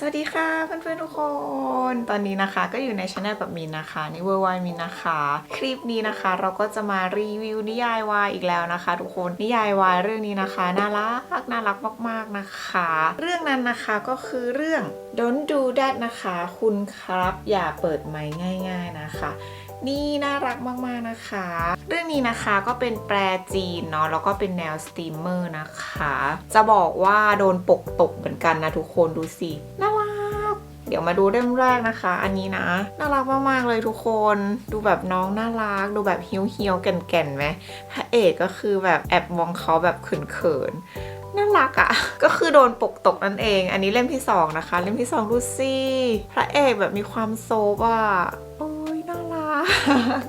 สวัสดีค่ะเพื่อนๆทุกคน ตอนนี้นะคะก็อยู่ในช anel กับมินนะคะนี่เวอร์ไวมินนะคะ คลิปนี้นะคะเราก็จะมารีวิวนิยายวายอีกแล้วนะคะ ทุกคนนิยายวายเรื่องนี้นะคะน่ารักน่ารักมากๆนะคะ เรื่องนั้นนะคะก็คือเรื่อง Don't Do That นะคะ คุณครับอย่าเปิดไม้ง่าย ๆนะคะนี่น่ารักมากๆนะคะ เรื่องนี้นะคะก็เป็นแปลจีนเนาะแล้วก็เป็นแนวสตรีมเมอร์นะคะ จะบอกว่าโดนปกตกเหมือนกันนะทุกคนดูสิน่า เดี๋ยวมาดูเริ่มแรกนะคะ อันนี้นะ น่ารักมากๆเลยทุกคน ดูแบบน้องน่ารัก ดูแบบเฮี้ยวๆแก่นๆไหมพระเอกก็คือแบบแอบมองเขาแบบเขินๆน่ารักอะ่ะ ก็คือโดนปกตกนั่นเอง อันนี้เล่มที่สองนะคะ เล่มที่สองดูสิพระเอกแบบมีความโซบอะโอ้ยน่ารัก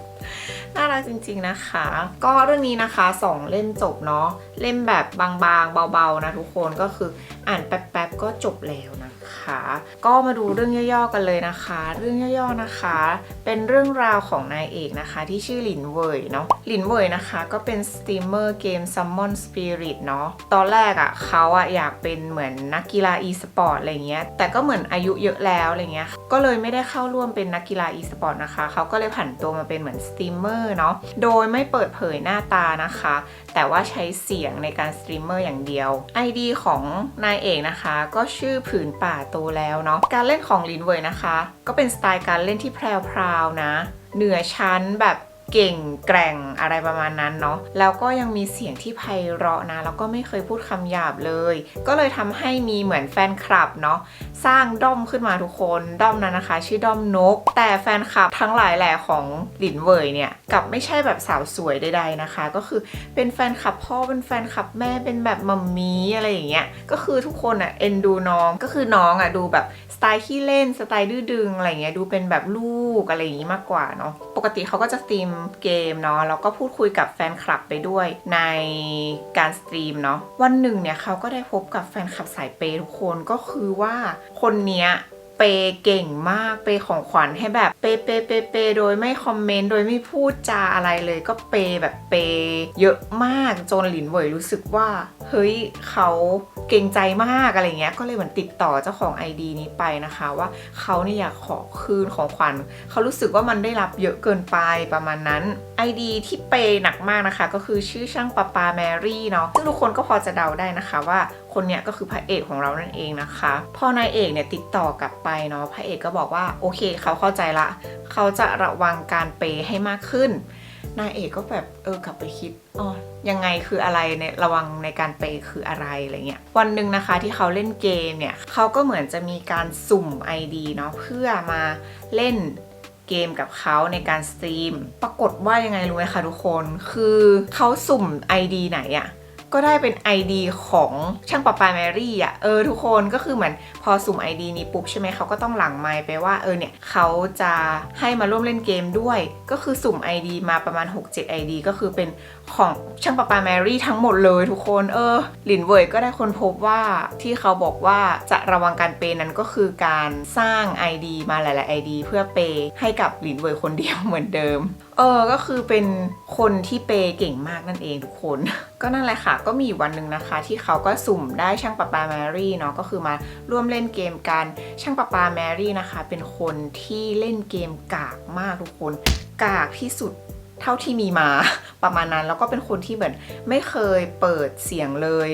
น่ารักจริงๆนะคะ ก็เรื่องนี้นะคะสองเล่มจบเนาะเล่มแบบบางๆ เบาๆนะทุกคนก็คืออ่านแป๊บๆก็จบแล้วนะ คะ ก็มาดูเรื่องย่อๆกันเลยนะคะ เรื่องย่อๆนะคะ เป็นเรื่องราวของนายเอกนะคะ ที่ชื่อหลินเว่ยเนาะหลินเว่ยนะคะก็เป็นสตรีมเมอร์เกม Summon Spirit เนาะตอนแรกอะ่ะเขาอะอยากเป็นเหมือนนักกีฬา e-sport อะไรเงี้ยแต่ก็เหมือนอายุเยอะแล้วอะไรเงี้ยก็เลยไม่ได้เข้าร่วมเป็นนักกีฬา e-sport นะคะเขาก็เลยผันตัวมาเป็นเหมือนสตรีมเมอร์เนาะโดยไม่เปิดเผยหน้าตานะคะ แต่ว่าใช้เสียงในการสตรีมเมอร์อย่างเดียว ID ของนายเอกนะคะ ก็ชื่อผืนป่าโตแล้วเนาะการเล่นของลินเวยนะคะ ก็เป็นสไตล์การเล่นที่แพรวๆนะ เหนือชั้นแบบ เก่งแกร่งอะไรประมาณนั้นเนาะแล้วก็ยังมีเสียงที่ไพเราะนะ แล้วก็ไม่เคยพูดคำหยาบเลย ก็เลยทำให้มีเหมือนแฟนคลับเนาะสร้างด้อมขึ้นมาทุกคนด้อมนั้นนะคะ ชื่อด้อมนก แต่แฟนคลับทั้งหลายแหล่ของหลินเว่ยเนี่ยกับไม่ใช่แบบสาวสวยใดๆนะคะ ก็คือเป็นแฟนคลับพ่อเป็นแฟนคลับแม่เป็นแบบมัมมี่อะไรอย่างเงี้ยก็คือทุกคนอะเอ็นดูน้องก็คือน้องอะดูแบบสไตล์ขี้เล่นสไตล์ดื้อดึงอะไรเงี้ยดูเป็นแบบลูกอะไรอย่างงี้มากกว่าเนาะปกติเขาก็จะสตีมเกมเนาะแล้วก็พูดคุยกับแฟนคลับไปด้วยในการสตรีมเนาะวันหนึ่งเนี่ยเขาก็ได้พบกับแฟนคลับสายเปยทุกคนก็คือว่าคนเนี้ยเปยเก่งมากเปยของขวัญให้แบบเปยเปยเปยเปยโดยไม่คอมเมนต์โดยไม่พูดจาอะไรเลยก็เปยแบบเปยเยอะมากจนหลินเวยรู้สึกว่า เฮ้ยเขา เก่งใจมากอะไรเงี้ยก็เลยเหมือนติดต่อเจ้าของ ID นี้ไปนะคะ ว่าเขาเนี่ยอยากขอคืนของขวัญเขารู้สึกว่ามันได้รับเยอะเกินไปประมาณนั้น ID ที่เปย์หนักมากนะคะ ก็คือชื่อช่างปาปาแมรี่เนาะซึ่งทุกคนก็พอจะเดาได้นะคะว่าคนเนี้ยก็คือพระเอกของเรานั่นเองนะคะ พอนายเอกเนี่ยติดต่อกลับไปเนาะพระเอกก็บอกว่าโอเคเขาเข้าใจละ เขาจะระวังการเปย์ให้มากขึ้น นายเอกก็แบบเออกลับไปคิดอ๋อยังไงคืออะไรในระวังในการไปคืออะไรอะไรเงี้ยวันหนึ่งนะคะที่เขาเล่นเกมเนี่ยเขาก็เหมือนจะมีการสุ่ม ID เนาะเพื่อมาเล่นเกมกับเขาในการสตรีม ปรากฏว่ายังไงรู้ไหมคะทุกคน คือเขาสุ่ม ID ไหนอะ ก็ได้เป็น ID ของช่างปะปาแมรี่อะเออทุกคนก็คือเหมือนพอสุ่ม ID นี้ปุ๊บใช่ไหมเขาก็ต้องหลังไมค์ไปว่าเออเนี่ยเขาจะให้มาร่วมเล่นเกมด้วย ก็คือสุ่ม ID มาประมาณ 6-7 ID ก็คือเป็นของช่างปะปาแมรี่ทั้งหมดเลยทุกคนเออหลินเว่ยก็ได้คนพบว่าที่เขาบอกว่าจะระวังการเปย์นั้นก็คือการสร้าง ID มาหลาย ๆ ID เพื่อเปย์ให้กับหลินเว่ยคนเดียวเหมือนเดิมเออ ก็คือเป็นคนที่เปย์เก่งมากนั่นเองทุกคน ก็นั่นแหละค่ะก็มีวันหนึ่งนะคะ ที่เขาก็สุ่มได้ช่างปะปาแมรี่เนาะก็คือมาร่วมเล่นเกมกันช่างปะปาแมรี่นะคะ เป็นคนที่เล่นเกมกากมากทุกคน กากที่สุดเท่าที่มีมาประมาณนั้น แล้วก็เป็นคนที่เหมือนไม่เคยเปิดเสียงเลย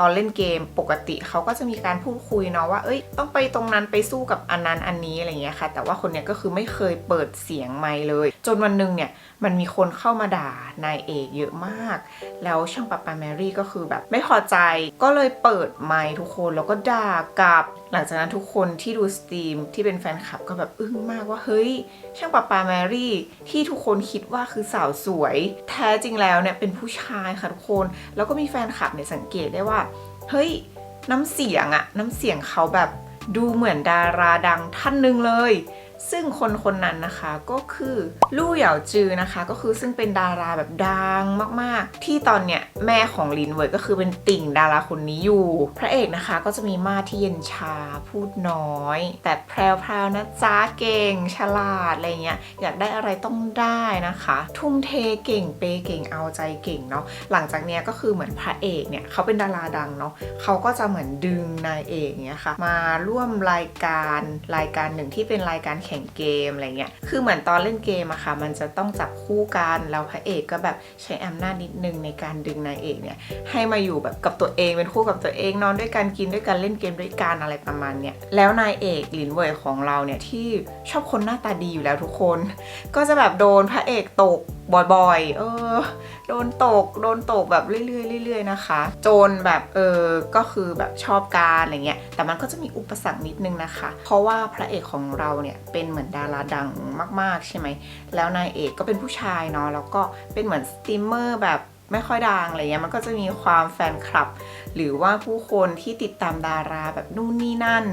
ตอนเล่นเกมปกติเขาก็จะมีการพูดคุยเนาะว่า เอ้ย ต้องไปตรงนั้นไปสู้กับอันนั้นอันนี้อะไรเงี้ยค่ะ แต่ว่าคนเนี้ยก็คือไม่เคยเปิดเสียงไมเลย จนวันหนึ่งเนี่ยมันมีคนเข้ามาด่านายเอกเยอะมาก แล้วช่างปะปาแมรี่ก็คือแบบไม่พอใจก็เลยเปิดไมค์ทุกคนแล้วก็ด่ากลับ หลังจากนั้นทุกคนที่ดูสตรีมที่เป็นแฟนคลับก็แบบอึ้งมากว่าเฮ้ย ช่างปาปาแมรี่ที่ทุกคนคิดว่าคือสาวสวย แท้จริงแล้วเนี่ยเป็นผู้ชายค่ะทุกคน แล้วก็มีแฟนคลับเนี่ยสังเกตได้ว่า เฮ้ย น้ำเสียงอะน้ำเสียงเขาแบบดูเหมือนดาราดังท่านหนึ่งเลย ซึ่งคนคนนั้นนะคะก็คือลู่เหยาจือนะคะ ก็คือซึ่งเป็นดาราแบบดังมากๆ ที่ตอนเนี้ยแม่ของลินเวยก็คือเป็นติ่งดาราคนนี้อยู่ พระเอกนะคะก็จะมีมาที่เย็นชาพูดน้อย แต่แพรวๆนะจ้าเก่งฉลาดอะไรเงี้ยอยากได้อะไรต้องได้นะคะ ทุ่มเทเก่งเปย์เก่งเอาใจเก่งเนาะหลังจากเนี้ยก็คือเหมือนพระเอกเนี่ยเขาเป็นดาราดังเนาะเขาก็จะเหมือนดึงนายเอกเนี่ยค่ะมาร่วมรายการรายการหนึ่งที่เป็นรายการแข่งเกมอะไรเงี้ย คือเหมือนตอนเล่นเกมอะค่ะ มันจะต้องจับคู่กัน แล้วพระเอกก็แบบใช้อำนาจนิดนึงในการดึงนายเอกเนี่ยให้มาอยู่แบบกับตัวเองเป็นคู่กับตัวเองนอนด้วยกันกินด้วยกันเล่นเกมด้วยกันอะไรประมาณเนี้ย แล้วนายเอกหลินเว่ยของเราเนี่ยที่ชอบคนหน้าตาดีอยู่แล้วทุกคน ก็จะแบบโดนพระเอกตกบ่อยๆ เออ โดนตก โดนตกแบบเรื่อยๆเรื่อยๆนะคะ จนแบบเออ ก็คือแบบชอบการอะไรเงี้ย แต่มันก็จะมีอุปสรรคนิดนึงนะคะ เพราะว่าพระเอกของเราเนี่ยเป็นเหมือนดาราดังมาก ๆ ใช่ไหม แล้วนายเอกก็เป็นผู้ชายเนาะ แล้วก็เป็นเหมือนสตรีมเมอร์แบบไม่ค่อยดังอะไรเงี้ย มันก็จะมีความแฟนคลับ หรือว่าผู้คนที่ติดตามดาราแบบนู่นนี่นั่น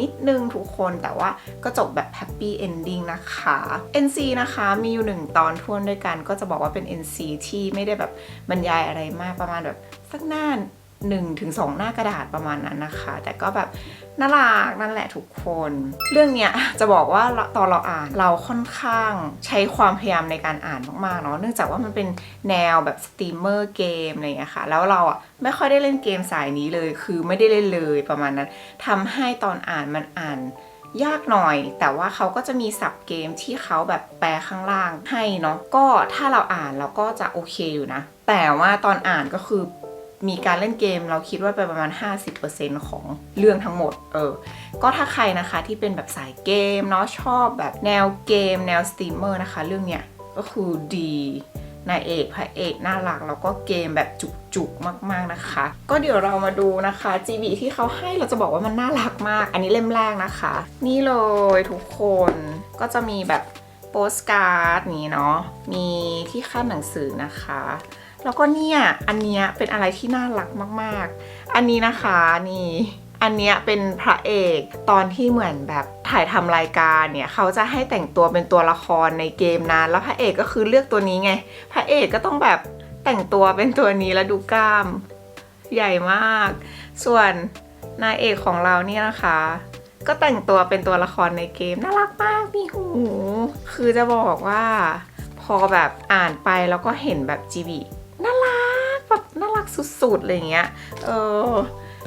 นิดนึงทุกคน แต่ว่าก็จบแบบแฮปปี้เอนดิ้งนะคะ NC นะคะมีอยู่หนึ่งตอนทวนด้วยกัน ก็จะบอกว่าเป็น NC ที่ไม่ได้แบบบรรยายอะไรมากประมาณแบบสักหน้าหนึ่งถึงสองหน้ากระดาษประมาณนั้นนะคะ แต่ก็แบบ น่ารักนั่นแหละทุกคน เรื่องเนี้ยจะบอกว่าตอนเราอ่านเราค่อนข้างใช้ความพยายามในการอ่านมากๆเนาะเนื่องจากว่ามันเป็นแนวแบบสตรีมเมอร์เกมอะไรอย่างเงี้ยค่ะแล้วเราอะไม่ค่อยได้เล่นเกมสายนี้เลย คือไม่ได้เล่นเลยประมาณนั้นทำให้ตอนอ่านมันอ่านยากหน่อย แต่ว่าเขาก็จะมีสับเกมที่เขาแบบแปลข้างล่างให้เนาะก็ถ้าเราอ่านเราก็จะโอเคอยู่นะ แต่ว่าตอนอ่านก็คือ มีการเล่นเกมเราคิดว่าไปประมาณ 50%ของเรื่องทั้งหมด เออ ก็ถ้าใครนะคะที่เป็นแบบสายเกมเนาะชอบแบบแนวเกม แนวสตรีมเมอร์นะคะ เรื่องเนี้ยก็คือดีนายเอกพระเอกน่ารักแล้วก็เกมแบบจุกๆมากๆนะคะ ก็เดี๋ยวเรามาดูนะคะ GB ที่เขาให้เราจะบอกว่ามันน่ารักมาก อันนี้เล่มแรกนะคะ นี่เลยทุกคนก็จะมีแบบโปสการ์ดนี้เนาะมีที่ขั้นหนังสือนะคะ แล้วก็เนี่ย อันเนี้ยเป็นอะไรที่น่ารักมาก ๆ อันนี้นะคะนี่อันเนี้ยเป็นพระเอกตอนที่เหมือนแบบถ่ายทำรายการเนี่ยเขาจะให้แต่งตัวเป็นตัวละครในเกมนั้น แล้วพระเอกก็คือเลือกตัวนี้ไง พระเอกก็ต้องแบบแต่งตัวเป็นตัวนี้แล้วดูกล้าม ใหญ่มาก ส่วนนายเอกของเราเนี่ยนะคะ ก็แต่งตัวเป็นตัวละครในเกมน่ารักมากมีหู คือจะบอกว่า พอแบบอ่านไปแล้วก็เห็นแบบจีบี แบบน่ารักสุดๆอะไรเงี้ย เออ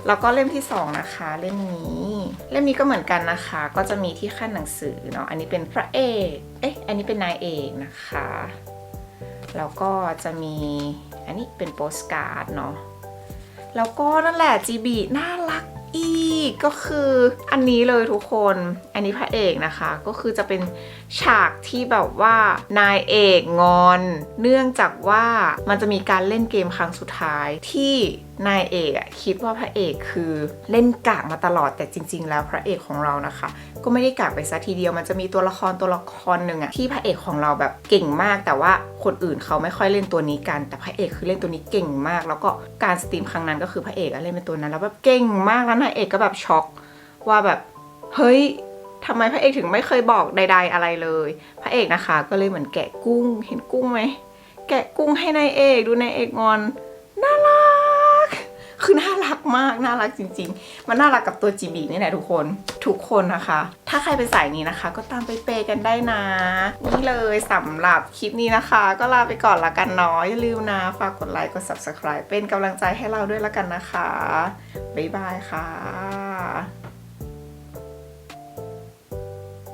แล้วก็เล่มที่สองนะคะ เล่มนี้ เล่มนี้ก็เหมือนกันนะคะ ก็จะมีที่ขั้นหนังสือเนาะอันนี้เป็นพระเอกเอ๊ะอันนี้เป็นนายเอกนะคะแล้วก็จะมีอันนี้เป็นโปสการ์ดเนาะแล้วก็นั่นแหละจีบีน่ารัก อีกก็คืออันนี้เลยทุกคน อันนี้พระเอกนะคะ ก็คือจะเป็นฉากที่แบบว่านายเอกงอน เนื่องจากว่ามันจะมีการเล่นเกมครั้งสุดท้ายที่ นายเอกอะคิดว่าพระเอกคือเล่นกากมาตลอดแต่จริง ๆ แล้วพระเอกของเรานะคะ ก็ไม่ได้กากไปซะทีเดียวมันจะมีตัวละครตัวละครหนึ่งอะที่พระเอกของเราแบบเก่งมาก แต่ว่าคนอื่นเขาไม่ค่อยเล่นตัวนี้กัน แต่พระเอกคือเล่นตัวนี้เก่งมาก แล้วก็การสตรีมครั้งนั้นก็คือพระเอกอะเล่นเป็นตัวนั้นแล้วแบบเก่งมากแล้วนายเอกก็แบบช็อกว่าแบบเฮ้ยทำไมพระเอกถึงไม่เคยบอกใด ๆ อะไรเลย พระเอกนะคะ ก็เลยเหมือนแกะกุ้ง เห็นกุ้งไหมแกะกุ้งให้นายเอกดูนายเอกงอน คือน่ารักมากน่ารักจริง ๆ มันน่ารักกับตัวจีบีนี่แหละทุกคนทุกคนนะคะ ถ้าใครเป็นสายนี้นะคะ ก็ตามไปเปย์กันได้นะ นี่เลยสำหรับคลิปนี้นะคะ ก็ลาไปก่อนละกันเนาะอย่าลืมนะฝากกดไลค์กด subscribe เป็นกำลังใจให้เราด้วยละกันนะคะบ๊ายบายค่ะ